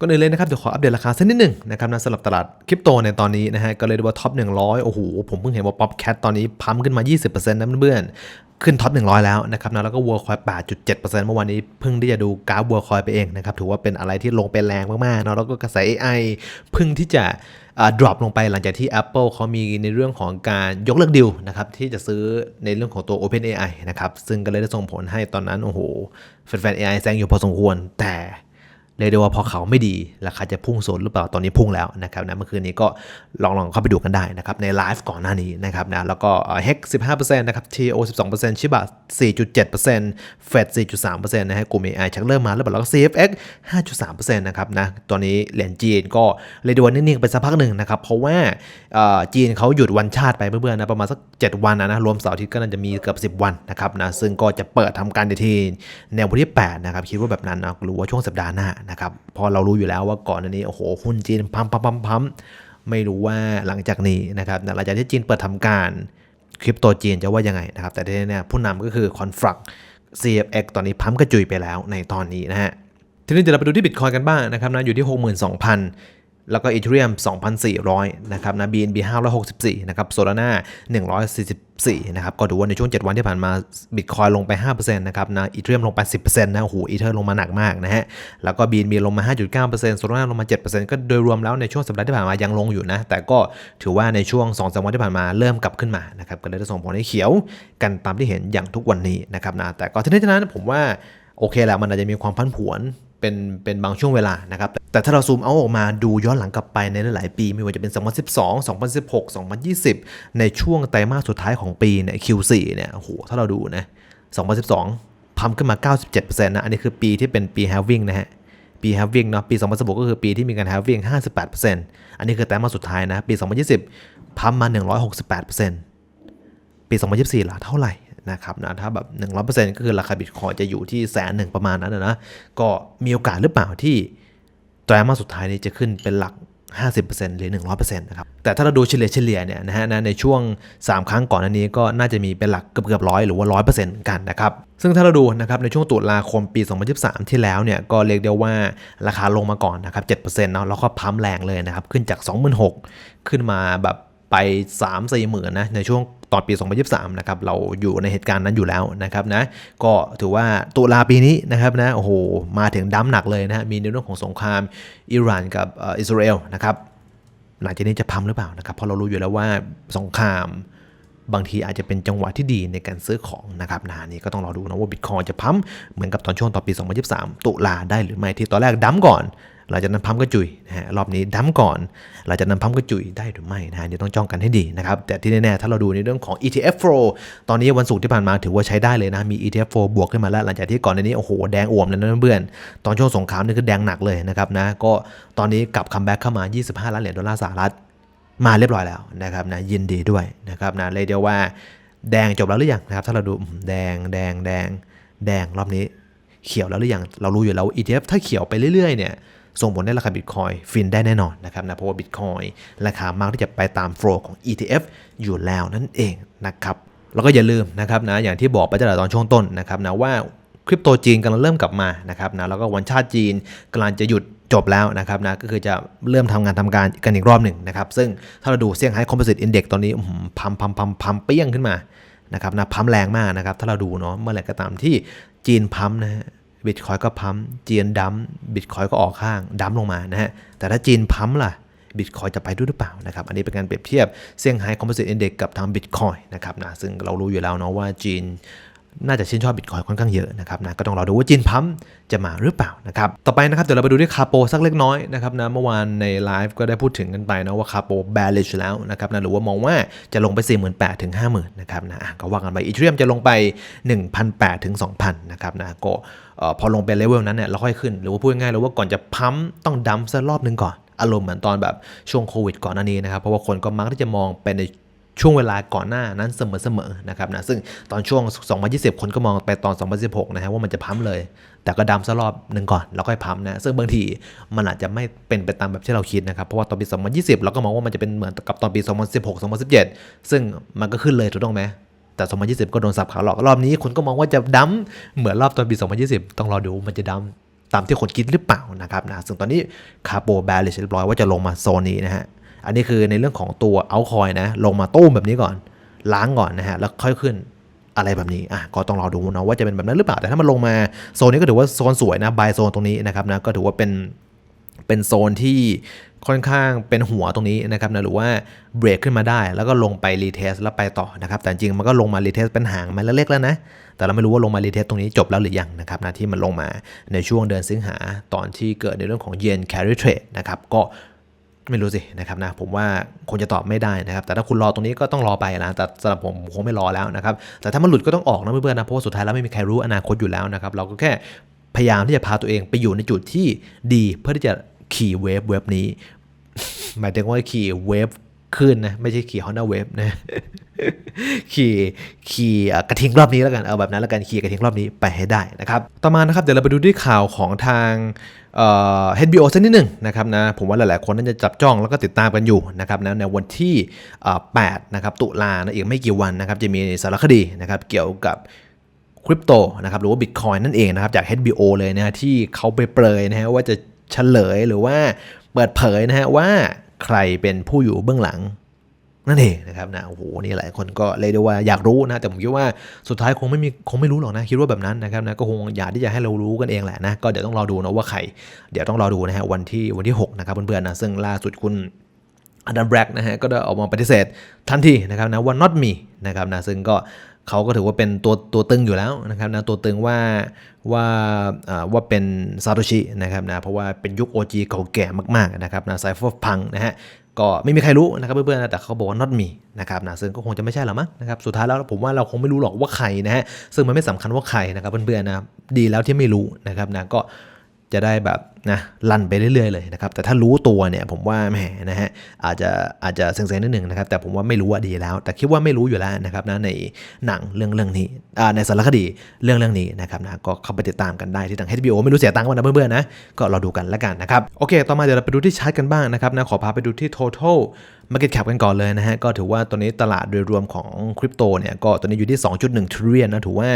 ก็เลยเลยนะครับเดี๋ยวขออัปเดตราคาสักนิดหนึ่งนะครับนะสำหรับตลาดคริปโตในตอนนี้นะฮะก็เลยดูว่าท็อป 100 โอ้โห ผมเพิ่งเห็นว่าป๊อปแคทตอนนี้พัมขึ้นมา 20%นะเพื่อนขึ้นท็อป 100 แล้วนะครับนะแล้วก็วัวคอย8.7%เมื่อวานนี้เพิ่งที่จะดูกราฟวัวคอยไปเองนะครับถือว่าเป็นอะไรที่ลงไปแรงมากๆเนาะแล้วก็กระแส AI เพิ่งที่จะดรอปลงไปหลังจากที่ Apple เขามีในเรื่องของการยกเลิกดิวนะครับที่จะซื้อในเรื่องของตัว OpenAI นะครับซึ่งก็เลยได้ส่งผลให้ตอนนั้นโอ้โหแฟนๆ AI แซงอยู่พอสมควรแต่ เรียกได้ว่าพอเขาไม่ดีราคาจะพุ่งโซนหรือเปล่าตอนนี้พุ่งแล้วนะครับนะเมื่อคืนนี้ก็ลองลองเข้าไปดูกันได้นะครับในไลฟ์ก่อนหน้านี้นะครับนะแล้วก็เฮก15%นะครับ TO 12%ชิบะ4.7% Fed 4.3%นะฮะกลุ่ม AI ชักเริ่มมาแล้วแล้วก็ CFX 5.3%นะครับนะตอนนี้เหรียญจีนก็เรียกได้ว่านิ่งๆไปสักพักหนึ่งนะครับเพราะว่าจีนเขาหยุดวันชาติไปเพื่อนๆนะประมาณสัก 7 วันนะนะรวมเสาร์อาทิตย์ก็น่าจะมีเกือบ10 วันนะครับนะซึ่งก็จะเปิดทำการในทีแนววันที่8นะครับคิดว่าแบบนั้นนะหรือว่าช่วงสัปดาห์หน้านะครับพอเรารู้อยู่แล้วว่าก่อนอันนี้โอ้โหหุ้นจีนพัมพัมพัมพัมไม่รู้ว่าหลังจากนี้นะครับหลังจากที่จีนเปิดทำการคริปโตจีนจะว่ายังไงนะครับ แต่ที่แน่ๆผู้นำก็คือคอนฟลัก CFX ตอนนี้พัมกระจุยไปแล้วในตอนนี้นะฮะทีนี้เดี๋ยวเราไปดูที่บิตคอยกันบ้างนะครับนะอยู่ที่ 62,000 แล้วก็อีเทเรียม2,400 นะครับนะ BNB 564 นะครับโซลาร่า144 นะครับ ก็ดูว่าในช่วง 7 วันที่ผ่านมาบิตคอยลงไป 5%นะครับนะอีเทเรียมลงไป 10%นะ โอ้โหอีเทอร์ลงมาหนักมากนะฮะ แล้วก็ BNB ลงมา 5.9%โซลาร่าลงมา 7%ก็โดยรวมแล้วในช่วงสัปดาห์ที่ผ่านมายังลงอยู่นะ แต่ก็ถือว่าในช่วง2-3วันที่ผ่านมาเริ่มกลับขึ้นมา นะครับ ก็เลยได้ส่งผลให้เขียวกันตามที่เห็นอย่างทุกวันนี้นะครับนะ แต่ก็ทั้งนี้ทั้งนั้นผมว่าโอเคแหละมันอาจจะมีความพันผวน เป็นเป็นบางช่วงเวลานะครับ แต่ถ้าเราซูมเอาออกมาดูย้อนหลังกลับไปในหลายๆปี ไม่ว่าจะเป็น 2012 2016 2020 ในช่วงไตรมาสสุดท้ายของปีเนี่ย Q4 เนี่ยโหถ้าเราดูนะ 2012พัมขึ้นมา 97%นะ อันนี้คือปีที่เป็นปี halving นะฮะ ปี halving เนาะ ปี 2016 ก็คือปีที่มีการ halving 58%อันนี้คือไตรมาสสุดท้ายนะ ปี 2020พัมมา 168%ปี 2024ล่ะเท่าไหร่ นะครับนะถ้าแบบ 100%ก็คือราคาบิตคอยจะอยู่ที่แสนหนึ่งประมาณนั้นนะก็มีโอกาสหรือเปล่าที่ไตรมาสสุดท้ายนี้จะขึ้นเป็นหลัก 50%หรือ 100%นะครับ แต่ถ้าเราดูเฉลี่ยเฉลี่ยเนี่ยนะฮะในช่วง 3 ครั้งก่อนอันนี้ก็น่าจะมีเป็นหลักเกือบเกือบร้อยหรือว่า 100%กันนะครับ ซึ่งถ้าเราดูนะครับในช่วงตุลาคมปี 2023 ที่แล้วเนี่ยก็เรียกได้ว่าราคาลงมาก่อนนะครับ7%เนาะแล้วก็พัมแรงเลยนะครับ ขึ้นจาก 26,000 ขึ้นมาแบบ ไป 3 4หมื่นนะในช่วงตอนปี 2023 นะครับ เราอยู่ในเหตุการณ์นั้นอยู่แล้วนะครับนะ ก็ถือว่าตุลาปีนี้นะครับนะ โอ้โห มาถึงดั้มหนักเลยนะมีในเรื่องของสงครามอิหร่านกับอิสราเอลนะครับ หลังจากนี้จะพัมหรือเปล่านะครับ เพราะเรารู้อยู่แล้วว่าสงครามบางทีอาจจะเป็นจังหวะที่ดีในการซื้อของนะครับนะนี่ก็ต้องรอดูนะว่าบิตคอยจะพัมเหมือนกับตอนช่วงต่อนปี 2023 ตุลาได้หรือไม่ที่ตอนแรกดั้มก่อน หลังจากนั้นพัมก็จุยนะฮะรอบนี้ดั้มก่อน หลังจากนั้นพัมก็จุยได้หรือไม่นะฮะเดี๋ยวต้องจ้องกันให้ดีนะครับแต่ที่แน่ๆถ้าเราดูในเรื่องของ ETF flow ตอนนี้วันศุกร์ที่ผ่านมาถือว่าใช้ได้เลยนะมี ETF flow บวกขึ้นมาแล้ว หลังจากที่ก่อนในนี้โอ้โหแดงอ่วมเลยนะเพื่อนตอนช่วงสงครามนี่คือแดงหนักเลยนะครับนะก็ตอนนี้กลับคัมแบ็กเข้ามา 25 ล้านเหรียญดอลลาร์สหรัฐมาเรียบร้อยแล้วนะครับนะยินดีด้วยนะครับนะเลยเดียวว่าแดงจบแล้วหรือยังนะครับถ้าเราดูแดงแดงแดงแดงรอบนี้เขียวแล้วหรือยังเรารู้อยู่แล้ว ETF ถ้าเขียวไปเรื่อยๆเนี่ย ส่งผลให้ราคาบิตคอยฟินได้แน่นอนนะครับนะเพราะว่าบิตคอยราคามากที่จะไปตามโฟลของ ETF อยู่แล้วนั่นเองนะครับแล้วก็อย่าลืมนะครับนะอย่างที่บอกไปตั้งแต่ตอนช่วงต้นนะครับนะว่าคริปโตจีนกำลังเริ่มกลับมานะครับนะแล้วก็วันชาติจีนกำลังจะหยุดจบแล้วนะครับนะก็คือจะเริ่มทำงานทำการกันอีกรอบหนึ่งนะครับ ซึ่งถ้าเราดูเซี่ยงไฮ้คอมโพสิตอินเด็กตอนนี้พัมพัมพัมพัมเปี้ยงขึ้นมานะครับนะพัมแรงมากนะครับ ถ้าเราดูเนาะเมื่อไหร่ก็ตามที่จีนพัมนะฮะ บิตคอยก็พัมจีนดัมบิตคอยก็ออกข้างดัมลงมานะฮะ แต่ถ้าจีนพัมล่ะบิตคอยจะไปด้วยหรือเปล่านะครับ อันนี้เป็นการเปรียบเทียบเซี่ยงไฮ้คอมโพสิตอินเด็กกับทางบิตคอยนะครับนะ ซึ่งเรารู้อยู่แล้วเนาะว่าจีน น่าจะชื่นชอบบิตคอยค่อนข้างเยอะนะครับนะก็ต้องรอดูว่าจีนพัมจะมาหรือเปล่านะครับต่อไปนะครับเดี๋ยวเราไปดูที่คาโปสักเล็กน้อยนะครับนะเมื่อวานในไลฟ์ก็ได้พูดถึงกันไปนะว่าคาโป bearish แล้วนะครับนะหรือว่ามองว่าจะลงไป 48,000ถึง50,000นะครับนะก็ว่ากันไปอีเทรียมจะลงไป 1,800ถึง2,000นะครับนะก็พอลงไปเลเวลนั้นเนี่ยเราค่อยขึ้น หรือว่าพูดง่ายๆเลยว่าก่อนจะพัมต้องดัมสักรอบหนึ่งก่อนอารมณ์เหมือนตอนแบบช่วงโควิดก่อนหน้านี้นะครับเพราะว่าคนก็มักที่จะมองไปใน ช่วงเวลาก่อนหน้านั้นเสมอๆนะครับนะซึ่งตอนช่วง 2020 คนก็มองไปตอน 2016 นะฮะว่ามันจะพัมเลย แต่ก็ดำซะรอบหนึ่งก่อนแล้วค่อยพัมนะซึ่งบางทีมันอาจจะไม่เป็นไปตามแบบที่เราคิดนะครับเพราะว่าตอนปี 2020 เราก็มองว่ามันจะเป็นเหมือนกับตอนปี 2016 2017 ซึ่งมันก็ขึ้นเลยถูกต้องไหมแต่ 2020 ก็โดนสับขาหลอกรอบนี้คนก็มองว่าจะดัมเหมือนรอบตอนปี 2020 ต้องรอดูมันจะดัมตามที่คนคิดหรือเปล่านะครับนะซึ่งตอนนี้คาโปแบลลิชเรียบร้อยว่าจะลงมาโซนนี้นะฮะ อันนี้คือในเรื่องของตัวเอาคอยนะ ลงมาตู้มแบบนี้ก่อน ล้างก่อนนะฮะ แล้วค่อยขึ้นอะไรแบบนี้ อะ ก็ต้องรอดูนะว่าจะเป็นแบบนั้นหรือเปล่า แต่ถ้ามันลงมาโซนนี้ก็ถือว่าโซนสวยนะบายโซนตรงนี้นะครับนะ ก็ถือว่าเป็นเป็นโซนที่ค่อนข้างเป็นหัวตรงนี้นะครับนะหรือว่าเบรกขึ้นมาได้ แล้วก็ลงไปรีเทสแล้วไปต่อนะครับแต่จริงมันก็ลงมารีเทสเป็นหางมาเล็กๆแล้วนะแต่เราไม่รู้ว่าลงมารีเทสตรงนี้จบแล้วหรือยังนะครับนะที่มันลงมาในช่วงเดือนสิงหาตอนที่เกิดในเรื่องของเยน carry trade นะครับก็ ไม่รู้สินะครับนะผมว่าคงจะตอบไม่ได้นะครับ แต่ถ้าคุณรอตรงนี้ก็ต้องรอไปนะแต่สำหรับผมผมคงไม่รอแล้วนะครับ แต่ถ้ามันหลุดก็ต้องออกนะเพื่อนๆนะเพราะว่าสุดท้ายแล้วไม่มีใครรู้อนาคตอยู่แล้วนะครับ เราก็แค่พยายามที่จะพาตัวเองไปอยู่ในจุดที่ดีเพื่อที่จะขี่เวฟเวฟนี้ หมายถึงว่าขี่เวฟ ขึ้นนะ ไม่ใช่ขี่ฮอนด้าเวฟนะ ขี่ขี่กระทิงรอบนี้แล้วกัน เอาแบบนั้นแล้วกันขี่กระทิงรอบนี้ไปให้ได้นะครับ ต่อมานะครับเดี๋ยวเราไปดูที่ข่าวของทางเอ่อ HBO สักนิดหนึ่งนะครับนะผมว่าหลาย ๆ คนน่าจะจับจ้องแล้วก็ติดตามกันอยู่นะครับนะในวันที่เอ่อ8นะครับ ตุลานะอีกไม่กี่วันนะครับ จะมีสารคดีนะครับเกี่ยวกับคริปโตนะครับหรือว่าบิตคอยนั่นเองนะครับจาก HBO เลยนะฮะที่เขาไปเปรยนะฮะว่าจะเฉลยหรือว่าเปิดเผยนะฮะว่า ใครเป็นผู้อยู่เบื้องหลังนั่นเองนะครับนะโอ้โหนี่หลายคนก็เลยได้ว่าอยากรู้นะแต่ผมคิดว่าสุดท้ายคงไม่มีคงไม่รู้หรอกนะคิดว่าแบบนั้นนะครับนะก็คงอยากที่จะให้เรารู้กันเองแหละนะก็เดี๋ยวต้องรอดูนะว่าใครเดี๋ยวต้องรอดูนะฮะวันที่วันที่ 6 นะครับเพื่อนๆนะซึ่งล่าสุดคุณอันดัมแบล็กนะฮะก็ได้ออกมาปฏิเสธทันทีนะครับนะว่า not me นะครับนะซึ่งก็ เขาก็ถือว่าเป็นตัวตัวตึงอยู่แล้วนะครับนะตัวตึงว่าว่าว่าเป็นซาโตชินะครับนะเพราะว่าเป็นยุค OG เก่าแก่มากๆนะครับนะไซฟอร์พังนะฮะก็ไม่มีใครรู้นะครับเพื่อนๆนะแต่เขาบอกว่า not me นะครับนะซึ่งก็คงจะไม่ใช่หรอมั้งนะครับสุดท้ายแล้วผมว่าเราคงไม่รู้หรอกว่าใครนะฮะซึ่งมันไม่สำคัญว่าใครนะครับเพื่อนๆนะดีแล้วที่ไม่รู้นะครับนะก็ จะได้แบบนะลั่นไปเรื่อยๆเลยนะครับ แต่ถ้ารู้ตัวเนี่ยผมว่าแหมนะฮะอาจจะอาจจะเซ็งๆนิดหนึ่งนะครับ แต่ผมว่าไม่รู้ว่าดีแล้ว แต่คิดว่าไม่รู้อยู่แล้วนะครับนะในหนังเรื่องเรื่องนี้ในสารคดีเรื่องเรื่องนี้นะครับนะก็เข้าไปติดตามกันได้ที่ทาง HBO ไม่รู้เสียตังค์วันนะเพื่อนๆนะก็เราดูกันแล้วกันนะครับโอเค ต่อมาเดี๋ยวเราไปดูที่ชาร์ตกันบ้างนะครับนะขอพาไปดูที่ total market cap กันก่อนเลยนะฮะก็ถือว่าตอนนี้ตลาดโดยรวมของคริปโตเนี่ยก็ตอนนี้อยู่ที่ 2.1 trillion นะถือว่า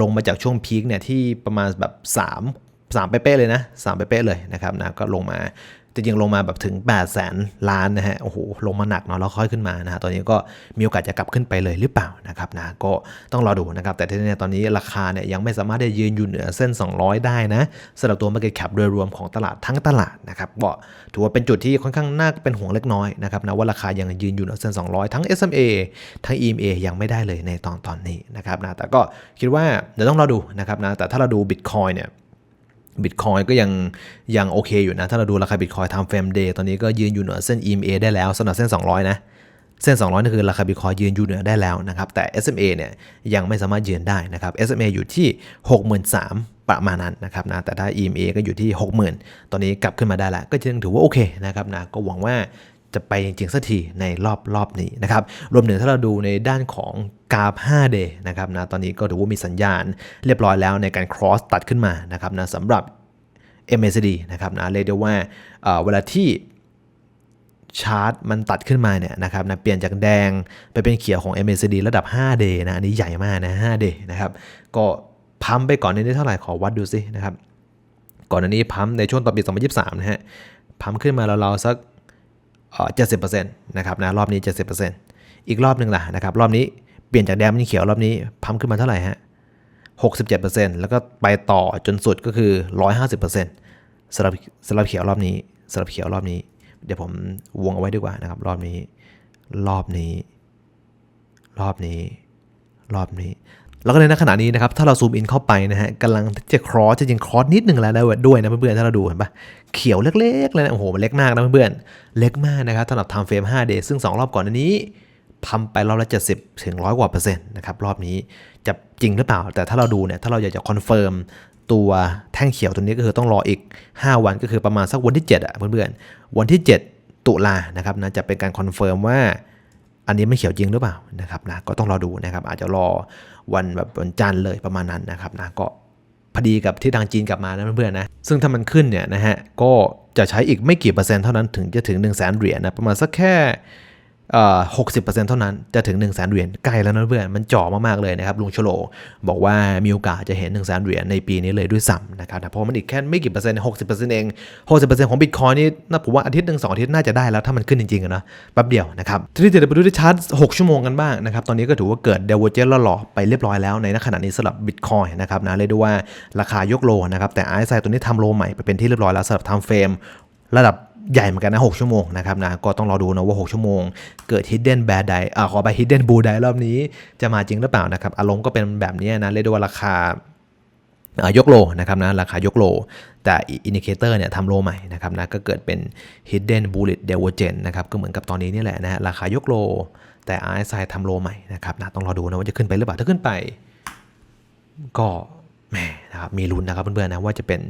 ลงมาจากช่วงพีคเนี่ยที่ประมาณแบบ 3 สามเป๊ะเลยนะสามเป๊ะเลยนะครับนะก็ลงมาจริงๆลงมาแบบถึง 8 0 0แสนล้านนะฮะ โอ้โห ลงมาหนักเนาะแล้วค่อยขึ้นมานะฮะ ตอนนี้ก็มีโอกาสจะกลับขึ้นไปเลยหรือเปล่านะครับนะ ก็ต้องรอดูนะครับ แต่ที่แน่ตอนนี้ราคาเนี่ยยังไม่สามารถได้ยืนอยู่เหนือเส้น 200 ได้นะสำหรับตัว market cap โดยรวมของตลาดทั้งตลาดนะครับก็ถือว่าเป็นจุดที่ค่อนข้างน่าเป็นห่วงเล็กน้อยนะครับนะว่าราคายังยืนอยู่เหนือเส้น 200 ทั้ง SMA ทั้ง EMA ยังไม่ได้เลยในตอนตอนนี้นะครับนะ แต่ก็คิดว่าเดี๋ยวต้องรอดูนะครับนะ แต่ถ้าเราดู Bitcoin เนี่ย บิตคอยก็ยังยังโอเคอยู่นะ ถ้าเราดูราคาบิตคอยทำเฟรมเดย์ตอนนี้ก็ยืนอยู่เหนือเส้น EMA ได้แล้วสำหรับเส้น 200 นะ เส้น 200นี่คือราคาบิตคอยยืนอยู่เหนือได้แล้วนะครับ แต่ SMA เนี่ยยังไม่สามารถยืนได้นะครับ SMA อยู่ที่ 63,000ประมาณนั้นนะครับนะแต่ถ้า EMA ก็อยู่ที่ 60,000 ตอนนี้กลับขึ้นมาได้แล้ว ก็ยังถือว่าโอเคนะครับนะก็หวังว่า จะไปจริงๆสักทีในรอบรอบนี้นะครับรวมถึงถ้าเราดูในด้านของกราฟ 5 day นะครับนะตอนนี้ก็ถือว่ามีสัญญาณเรียบร้อยแล้วในการ cross ตัดขึ้นมานะครับนะสำหรับ MACD นะครับนะเรียกได้ว่าเวลาที่ชาร์ตมันตัดขึ้นมาเนี่ยนะครับนะเปลี่ยนจากแดงไปเป็นเขียวของ MACD ระดับ 5 day นะ อันนี้ใหญ่มากนะ 5 day นะครับ ก็พัมไปก่อนนี้ได้เท่าไหร่ขอวัดดูสินะครับ ก่อนอันนี้พัมในช่วงต่อปี 2023 นะฮะพัมขึ้นมาเราๆสัก เจ็ดสิบเปอร์เซ็นต์นะครับนะรอบนี้เจ็ดสิบเปอร์เซ็นต์อีกรอบหนึ่งล่ะนะครับรอบนี้เปลี่ยนจากแดงเป็นเขียวรอบนี้พัมขึ้นมาเท่าไหร่ฮะหกสิบเจ็ดเปอร์เซ็นต์แล้วก็ไปต่อจนสุดก็คือร้อยห้าสิบเปอร์เซ็นต์สำหรับสำหรับเขียวรอบนี้สำหรับเขียวรอบนี้ เดี๋ยวผมวงเอาไว้ดีกว่านะครับ รอบนี้ รอบนี้ รอบนี้ รอบนี้ แล้วก็ในขณะนี้นะครับ ถ้าเราซูมอินเข้าไปนะฮะกำลังจะครอสจะจริงครอสนิดหนึ่งแล้วด้วยนะเพื่อนๆ ถ้าเราดูเห็นปะเขียวเล็กๆเลยนะโอ้โห มันเล็กมากนะเพื่อนๆ เล็กมากนะครับสำหรับไทม์เฟรม5 day ซึ่ง 2 รอบก่อนอันนี้พัมไปรอบละ 70 ถึงร้อยกว่าเปอร์เซ็นต์นะครับ รอบนี้จะจริงหรือเปล่า แต่ถ้าเราดูเนี่ย ถ้าเราอยากจะคอนเฟิร์มตัวแท่งเขียวตัวนี้ก็คือต้องรออีก 5 วันก็คือประมาณสักวันที่7อะเพื่อนๆ วันที่ 7 ตุลานะครับนะจะเป็นการคอนเฟิร์มว่า อันนี้ไม่เขียวจริงหรือเปล่านะครับนะก็ต้องรอดูนะครับอาจจะรอวันแบบวันจันทร์เลยประมาณนั้นนะครับนะก็พอดีกับที่ทางจีนกลับมานะเพื่อนๆนะซึ่งถ้ามันขึ้นเนี่ยนะฮะก็จะใช้อีกไม่กี่เปอร์เซ็นต์เท่านั้นถึงจะถึง1 0 0 0 0แสนเหรียญนะประมาณสักแค่ เอ่อ60%เท่านั้นจะถึง1 0 0 0 0แสนเหรียญใกล้แล้วนะเพื่อนมันจ่อมากๆเลยนะครับลุงชโล บอกว่ามีโอกาสจะเห็น1 0 0 0 0แสนเหรียญในปีนี้เลยด้วยซ้ำนะครับแต่เพราะมันอีกแค่ไม่กี่เปอร์เซ็นต์60%เอง60%ของบิตคอยนี่น่าผมว่าอาทิตย์หนึ่งสองอาทิตย์น่าจะได้แล้วถ้ามันขึ้นจริงๆนะแป๊บเดียวนะครับทีนี้เดี๋ยวไปดูที่ชาร์ต6ชั่วโมงกันบ้างนะครับตอนนี้ก็ถือว่าเกิดเดเวอร์เจนหล่อไปเรียบร้อยแล้วในขณะนี้สำหรับบิตคอยนะครับนะเรียกได้ว่าราคายกโลนะครับแต่ไอซ์ไซตัวนี้ทำโลใหม่ไปเป็นที่เรียบร้อยแล้วสำหรับทำเฟรมระดับ ใหญ่เหมือนกันนะ6ชั่วโมงนะครับนะก็ต้องรอดูนะว่า 6 ชั่วโมง เกิด Hidden Bear ใดอ่าขอไป Hidden Bull ใดรอบนี้จะมาจริงหรือเปล่านะครับอารมณ์ก็เป็นแบบนี้นะเรียกได้ว่าราคาอ่ายกโลนะครับนะราคายกโล แต่อินดิเคเตอร์เนี่ยทำโลใหม่นะครับนะก็เกิดเป็น Hidden Bullet Divergence นะครับก็เหมือนกับตอนนี้นี่แหละนะฮะราคายกโล แต่ RSI ทำโลใหม่นะครับนะต้องรอดูนะว่าจะขึ้นไปหรือเปล่าถ้าขึ้นไป ก็แหมนะครับมีลุ้นนะครับเพื่อนๆนะว่าจะเป็น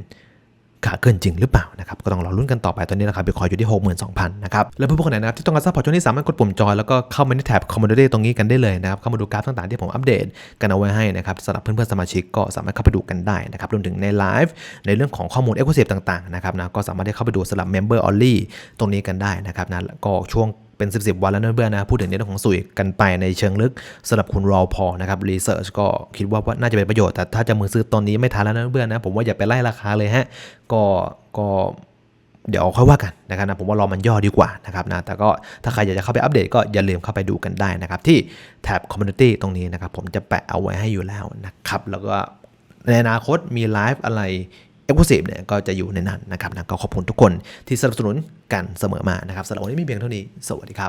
ขาขึ้นจริงหรือเปล่านะครับก็ต้องรอรุ่นกันต่อไปตอนนี้นะครับบิตคอยอยู่ที่ 62,000 นะครับแล้วเพื่อนๆคนไหนนะครับที่ต้องการซัพพอร์ตช่วงนี้สามารถกดปุ่มจอยแล้วก็เข้ามาในแท็บคอมมูนิตี้ตรงนี้กันได้เลยนะครับเข้ามาดูกราฟต่างๆที่ผมอัปเดตกันเอาไว้ให้นะครับสำหรับเพื่อนๆสมาชิกก็สามารถเข้าไปดูกันได้นะครับรวมถึงในไลฟ์ในเรื่องของข้อมูลเอ็กซ์คลูซีฟต่างๆนะครับนะก็สามารถได้เข้าไปดูสำหรับ Member Only ตรงนี้กันได้นะครับนะก็ช่วง เป็น 10 10วันแล้วนะเพื่อนนะพูดถึงในเรื่องของสุยกันไปในเชิงลึกสำหรับคุณรอพอนะครับรีเสิร์ชก็คิดว่าว่าน่าจะเป็นประโยชน์แต่ถ้าจะมือซื้อตอนนี้ไม่ทันแล้วนะเพื่อนนะผมว่าอย่าไปไล่ราคาเลยฮะก็ก็เดี๋ยวค่อยว่ากันนะครับนะผมว่ารอมันย่อดีกว่านะครับนะแต่ก็ถ้าใครอยากจะเข้าไปอัปเดตก็อย่าลืมเข้าไปดูกันได้นะครับ ที่แท็บคอมมูนิตี้ตรงนี้นะครับ ผมจะแปะเอาไว้ให้อยู่แล้วนะครับ แล้วก็ในอนาคตมีไลฟ์อะไร เอ็กซ์คลูซีฟเนี่ยก็จะอยู่ในนั้นนะครับนะก็ขอบคุณทุกคนที่สนับสนุนกันเสมอมานะครับสำหรับวันนี้มีเพียงเท่านี้ สวัสดีครับ